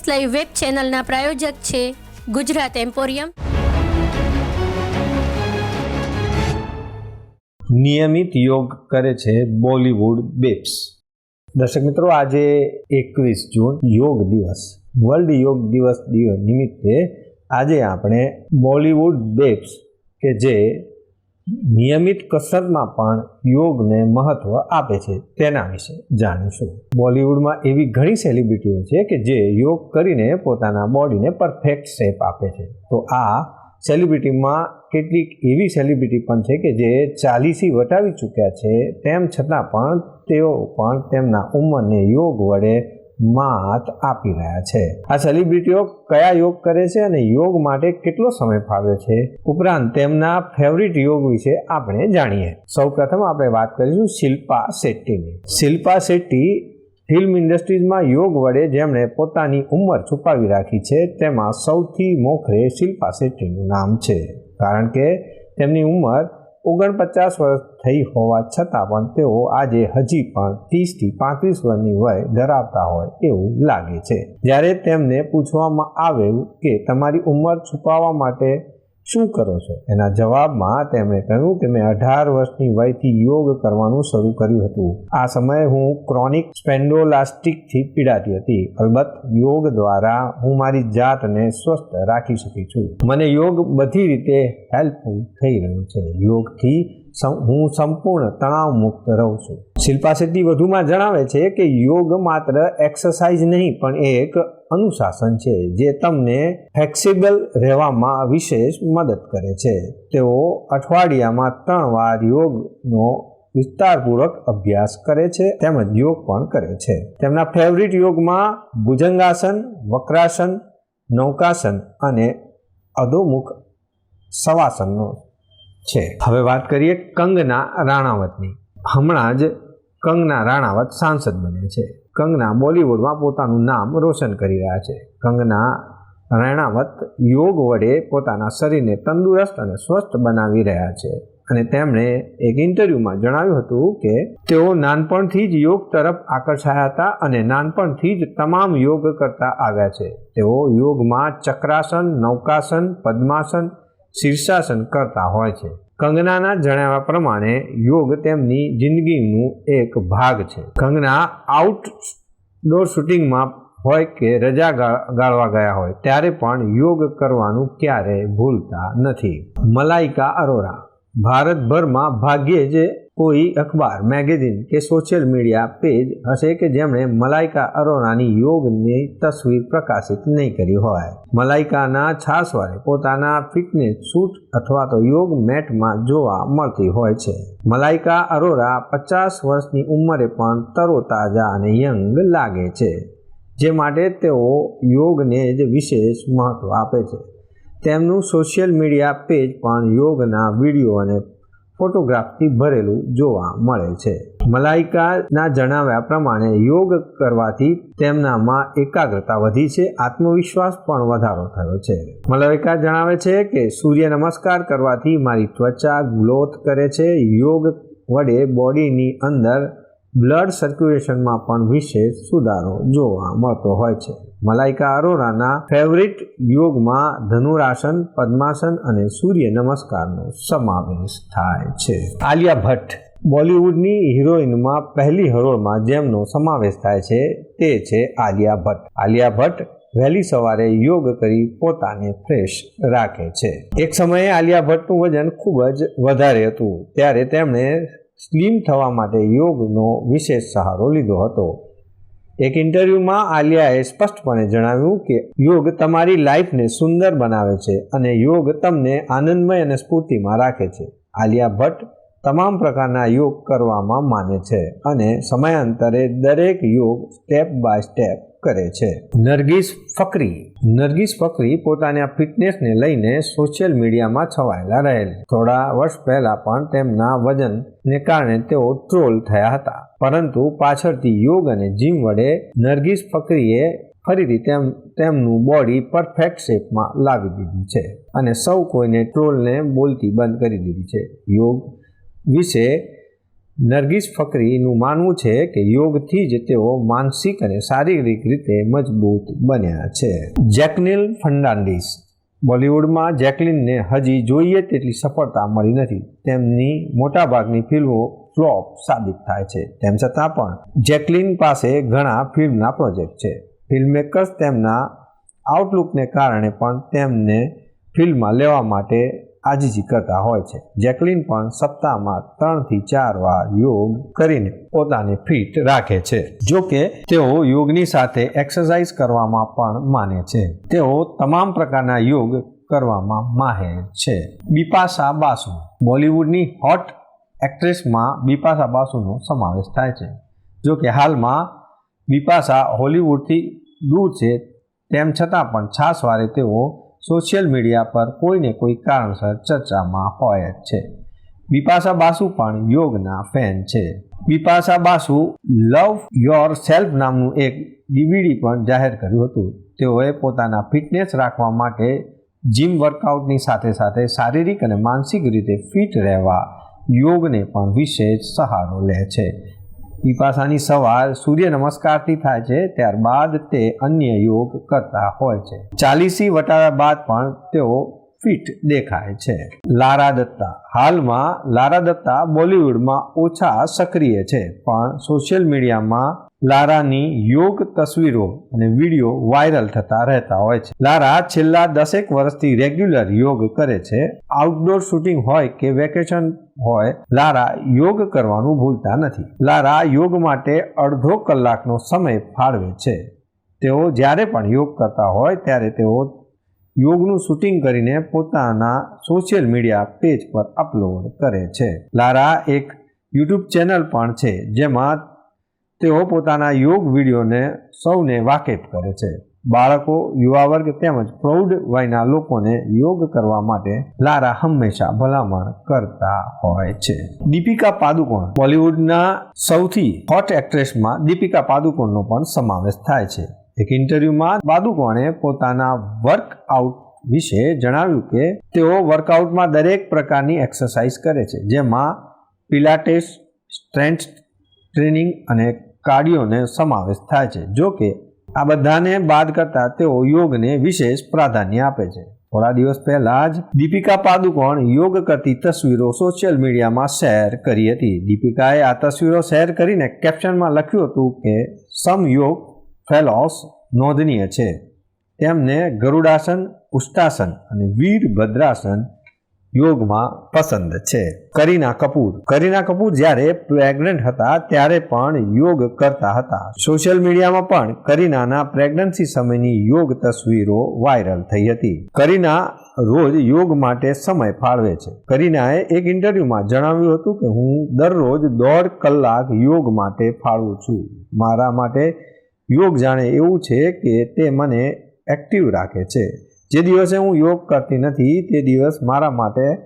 First live web ચેનલના પ્રાયોજક છે Gujarat emporium. નિયમિત યોગ કરે છે બોલિવૂડ બેબ્સ. દર્શક મિત્રો, આજે એકવીસ જૂન યોગ દિવસ. વર્લ્ડ યોગ દિવસ દિવસ નિમિત્તે આજે આપણે બોલિવૂડ બેબ્સ કે જે નિયમિત કસરતમાં પણ યોગને મહત્વ આપે છે તેના વિશે જાણીશું. બોલિવૂડમાં એવી ઘણી સેલિબ્રિટીઓ છે કે જે યોગ કરીને પોતાના બોડીને પરફેક્ટ શેપ આપે છે. તો આ સેલિબ્રિટીમાં કેટલીક એવી સેલિબ્રિટી પણ છે કે જે ચાલીસી વટાવી ચૂક્યા છે, તેમ છતાં પણ તેઓ પણ તેમના ઉંમરને યોગ વડે માત આપી રહ્યા છે. આ સેલિબ્રિટીઓ કયા યોગ કરે છે અને યોગ માટે કેટલો સમય ફાળવે છે? ઉપરાંત તેમના ફેવરિટ યોગ વિશે આપણે જાણીએ. સૌપ્રથમ આપણે વાત કરીશું શિલ્પા શેટ્ટીની. શિલ્પા શેટ્ટી ફિલ્મ ઇન્ડસ્ટ્રીઝમાં યોગ વડે જેમણે પોતાની ઉંમર છુપાવી રાખી છે, તેમાં સૌથી મોખરે શિલ્પા શેટ્ટીનું નામ છે. કારણ કે તેમની ઉંમર ઓગણપચાસ વર્ષ થઈ હોવા છતાં પણ તેઓ આજે હજી પણ ત્રીસથી પાંત્રીસ વર્ષની વય ધરાવતા હોય એવું લાગે છે. જ્યારે તેમને પૂછવામાં આવેલ કે તમારી ઉંમર છુપાવવા માટે શું કરો છો? એના જવાબમાં તેમણે કહ્યું કે મેં અઢાર વર્ષની વયથી યોગ કરવાનું શરૂ કર્યું હતું. આ સમયે હું ક્રોનિક સ્પેન્ડોલાસ્ટિકથી પીડાતી હતી. અલબત્ત યોગ દ્વારા હું મારી જાતને સ્વસ્થ રાખી શકી છું. મને યોગ બધી રીતે હેલ્પફુલ થઈ રહ્યું છે. યોગથી હું સંપૂર્ણ તણાવ મુક્ત રહું છું. શિલ્પા શેટ્ટી વધુમાં જણાવે છે કે યોગ માત્ર એક્સરસાઇઝ નહીં, પણ એક અનુશાસન છે જે તમને ફ્લેક્સિબલ રહેવામાં વિશેષ મદદ કરે છે. તેઓ અઠવાડિયામાં ત્રણ વાર યોગનો વિસ્તારપૂર્વક અભ્યાસ કરે છે, તેમજ યોગ પણ કરે છે. તેમના ફેવરિટ યોગમાં ભુજંગાસન, વક્રાસન, નૌકાસન અને અધોમુખ સવાસનનો છે. હવે વાત કરીએ કંગના રાણાવતની. હમણાં જ કંગના રાણાવત સાંસદ બન્યા છે. કંગના બોલિવૂડમાં પોતાનું નામ રોશન કરી રહ્યા છે. કંગના રાણાવત યોગ વડે પોતાના શરીરને તંદુરસ્ત અને સ્વસ્થ બનાવી રહ્યા છે. અને તેમણે એક ઇન્ટરવ્યૂમાં જણાવ્યું હતું કે, તેઓ નાનપણથી જ યોગ તરફ આકર્ષાયા હતા અને નાનપણથી જ તમામ યોગ કરતા આવ્યા છે. તેઓ યોગમાં ચક્રાસન, નૌકાસન, પદ્માસન શીર્ષાસન કરતા હોય છે. કંગનાના જણાવ્યા પ્રમાણે, યોગ તેમની જિંદગીનું એક ભાગ છે. કંગના આઉટડોર શૂટિંગમાં હોય કે રજા ગાળવા ગયા હોય, ત્યારે પણ યોગ કરવાનું ક્યારેય ભૂલતા નથી. મલાઈકા અરોરા, ભારતભરમાં ભાગ્યે જ કોઈ અખબાર, મેગેઝિન કે સોશિયલ મીડિયા પેજ હશે કે જેમણે મલાઇકા અરોરાની યોગની તસવીર પ્રકાશિત નહીં કરી હોય. મલાઇકાના છાસવારે પોતાના ફિટનેસ સૂટ અથવા તો યોગ મેટમાં જોવા મળતી હોય છે. મલાઇકા અરોરા પચાસ વર્ષની ઉંમરે પણ તરોતાજા અને યંગ લાગે છે, જે માટે તેઓ યોગને જ વિશેષ મહત્વ આપે છે. તેમનું સોશિયલ મીડિયા પેજ પણ યોગના વીડિયો અને ફોટોગ્રાફથી ભરેલું જોવા મળે છે. મલાઇકાના જણાવ્યા પ્રમાણે, યોગ કરવાથી તેમનામાં એકાગ્રતા વધી છે, આત્મવિશ્વાસ પણ વધારો થયો છે. મલાઇકા જણાવે છે કે, સૂર્ય નમસ્કાર કરવાથી મારી ત્વચા ગ્લોથ કરે છે. યોગ વડે બોડીની અંદર બ્લડ સર્ક્યુલેશનમાં પણ વિશેષ સુધારો જોવા મળતો હોય છે. મલાઇકા અરોરાના ફેવરિટ યોગમાં ધનુરાસન, પદ્માસન અને સૂર્ય નમસ્કારનો સમાવેશ થાય છે. આલિયા ભટ્ટ, બોલિવૂડની હિરોઈનમાં પહેલી હરોળમાં જેમનો સમાવેશ થાય છે તે છે આલિયા ભટ્ટ. આલિયા ભટ્ટ વહેલી સવારે યોગ કરી પોતાને ફ્રેશ રાખે છે. એક સમયે આલિયા ભટ્ટનું વજન ખૂબ જ વધારે હતું. ત્યારે તેમણે સ્લિમ થવા માટે યોગનો વિશેષ સહારો લીધો હતો. એક ઇન્ટરવ્યૂમાં આલિયાએ સ્પષ્ટપણે જણાવ્યું કે યોગ તમારી લાઈફને સુંદર બનાવે છે અને યોગ તમને આનંદમય અને સ્ફૂર્તિમાં રાખે છે. આલિયા ભટ્ટ, તમામ પ્રકારના યોગ કરવામાં માને છે અને સમયાંતરે દરેક યોગ સ્ટેપ બાય સ્ટેપ કરે છે. નરગીસ ફકરી. નરગીસ ફકરી પોતાના ફિટનેસને લઈને સોશિયલ મીડિયામાં છવાયેલા રહેલ. થોડા વર્ષ પહેલા પણ તેમના વજનને કારણે તેઓ ટ્રોલ થયા હતા. પરંતુ પાછળથી યોગ અને જીમ વડે નરગીસ ફકરીએ ફરીથી તેમ, તેમનું બોડી પરફેક્ટ શેપમાં લાવી દીધું છે અને સૌ કોઈને ટ્રોલને બોલતી બંધ કરી દીધી છે. યોગ વિશે નરગીસ ફકરીનું માનવું છે કે યોગથી જ તેઓ માનસિક અને શારીરિક રીતે મજબૂત બન્યા છે. જેકનિલ ફર્નાન્ડિસ. બોલિવૂડમાં જેકલિનને હજી જોઈએ તેટલી સફળતા મળી નથી. તેમની મોટાભાગની ફિલ્મો ફ્લોપ સાબિત થાય છે. તેમ છતાં પણ, જેકલિન પાસે ઘણા ફિલ્મના પ્રોજેક્ટ છે. ફિલ્મમેકર્સ તેમના આઉટલુકને કારણે પણ તેમને ફિલ્મમાં લેવા માટે આજીજી કરતા હોય છે. જેકલિન પણ સપ્તાહમાં ત્રણથી ચાર વાર યોગ કરીને પોતાને ફિટ રાખે છે. જો કે, તેઓ યોગની સાથે એક્સરસાઇઝ કરવામાં પણ માને છે. તેઓ તમામ પ્રકારના યોગ કરવામાં માહેર છે. બિપાશા બાસુ. બોલિવૂડની હોટ એક્ટ્રેસમાં બિપાશા બાસુનો સમાવેશ થાય છે. જો કે, હાલમાં બિપાશા હોલિવૂડથી દૂર છે, તેમ છતાં પણ છાસવારે તેઓ સોશિયલ મીડિયા પર કોઈને કોઈ કારણસર ચર્ચામાં હોય જ છે. બિપાશા બાસુ પણ યોગના ફેન છે. Bipasha Basu love yourself નામનું એક ડીવીડી પણ જાહેર કર્યું હતું. તેઓએ પોતાના ફિટનેસ રાખવા માટે જીમ વર્કઆઉટની સાથે સાથે શારીરિક અને માનસિક રીતે ફિટ રહેવા યોગને પણ વિશેષ સહારો લે છે. બિપાશાની સવાર સૂર્ય નમસ્કારથી થાય છે, ત્યારબાદ તે અન્ય યોગ કરતા હોય છે. ચાલીસી વટાળા બાદ પણ તેઓ ફિટ દેખાય છે. લારા દત્તા. હાલમાં લારા દત્તા બોલિવૂડમાં ઓછા સક્રિય છે, પણ સોશિયલ મીડિયામાં લારાની યોગ તસવીરો અને વીડિયો વાયરલ થતા રહેતા હોય છે. લારા છેલ્લા દસેક વર્ષથી રેગ્યુલર યોગ કરે છે. આઉટડોર શૂટિંગ હોય કે વેકેશન હોય, લારા યોગ કરવાનું ભૂલતા નથી. લારા યોગ માટે અડધો કલાકનો સમય ફાળવે છે. તેઓ જ્યારે પણ યોગ કરતા હોય, ત્યારે તેઓ યોગનું શૂટિંગ કરીને પોતાના સોશિયલ મીડિયા પેજ પર અપલોડ કરે છે. લારા એક યુટ્યુબ ચેનલ પણ છે, જેમાં તેઓ પોતાના યોગ વિડીયોને સૌને વાકેફ કરે છે. બાળકો, યુવા વર્ગ તેમજ પ્રૌઢ વયના લોકોને યોગ કરવા માટે લારા હંમેશા ભલામણ કરતા હોય છે. દીપિકા પાદુકોણ બોલિવૂડના સૌથી હોટ એક્ટ્રેસમાં દીપિકા પાદુકોણનો પણ સમાવેશ થાય છે. એક ઇન્ટરવ્યુમાં પાદુકોણે પોતાના વર્કઆઉટ વિશે જણાવ્યું કે તેઓ વર્કઆઉટમાં દરેક પ્રકારની એક્સરસાઇઝ કરે છે, જેમાં પિલાટેસ, સ્ટ્રેન્થ ટ્રેનિંગ અને કાર્ડિયોને સમાવેશ થાય છે. જો કે, આ બધાને બાદ કરતા તેઓ યોગને વિશેષ પ્રાધાન્ય આપે છે. થોડા દિવસ પહેલા જ દીપિકા પાદુકોણ યોગ કરતી તસવીરો સોશિયલ મીડિયામાં શેર કરી હતી. દીપિકાએ આ તસવીરો શેર કરીને કેપ્શનમાં લખ્યું હતું કે સમ યોગ ફેલોસ નોંધનીય છે. તેમને ગરુડાસન ઉષ્ટાસન અને વીરભદ્રાસન યોગમાં પસંદ છે. કરીના કપૂર. કરીના કપૂર જ્યારે પ્રેગ્નન્ટ હતા ત્યારે પણ યોગ કરતા હતા. સોશિયલ મીડિયામાં પણ કરીનાના પ્રેગ્નન્સી સમયની યોગ તસવીરો વાયરલ થઈ હતી. કરીના રોજ યોગ માટે સમય ફાળવે છે. કરીનાએ એક ઇન્ટરવ્યુમાં જણાવ્યું હતું કે, હું દરરોજ દોઢ કલાક યોગ માટે ફાળવું છું. મારા માટે યોગ જાણે એવું છે કે તે મને એક્ટિવ રાખે છે. જે દિવસે હું યોગ કરતી નથી, તે દિવસ મારા માટે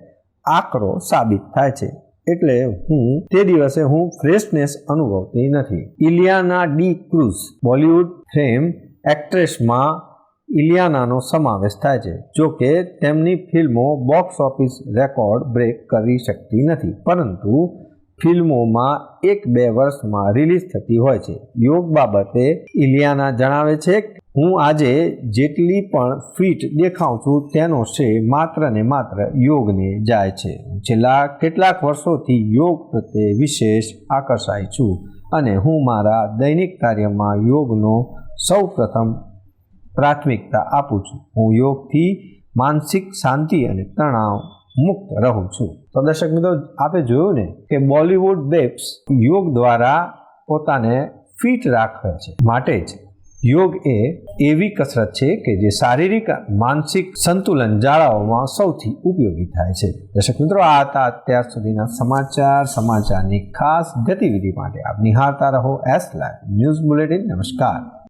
આકરો સાબિત થાય છે. એટલે હું તે દિવસે હું ફ્રેશનેસ અનુભવતી નથી. ઇલિયાના ડી ક્રુઝ, બોલિવૂડ ફેમ એક્ટ્રેસમાં ઇલિયાનાનો સમાવેશ થાય છે, જો કે તેમની ફિલ્મો બોક્સ ઓફિસ રેકોર્ડ બ્રેક કરી શકતી નથી. પરંતુ ફિલ્મોમાં એક બે વર્ષમાં રિલીઝ થતી હોય છે. યોગ બાબતે ઇલિયાના જણાવે છે, હું આજે જેટલી પણ ફિટ દેખાઉં છું, તેનો શ્રેય માત્ર ને માત્ર યોગને જાય છે. છેલ્લા કેટલાક વર્ષોથી યોગ પ્રત્યે વિશેષ આકર્ષાય છું અને હું મારા દૈનિક કાર્યમાં યોગનો સૌ પ્રથમ પ્રાથમિકતા આપું છું. હું યોગથી માનસિક શાંતિ અને તણાવ મુક્ત રહું છું. તો દર્શક મિત્રો, આપે જોયું ને કે બોલિવૂડ બેબ્સ યોગ દ્વારા પોતાને ફિટ રાખે છે, માટે જ. યોગ એ એવી કસરત છે કે જે શારીરિક, માનસિક સંતુલન જાળવવામાં સૌથી ઉપયોગી થાય છે. દર્શક મિત્રો, આ હતા અત્યાર સુધીના સમાચાર, સમાચારની ખાસ ગતિવિધિ માટે આપ નિહાળતા રહો એસ લાઈવ ન્યૂઝ બુલેટિન નમસ્કાર.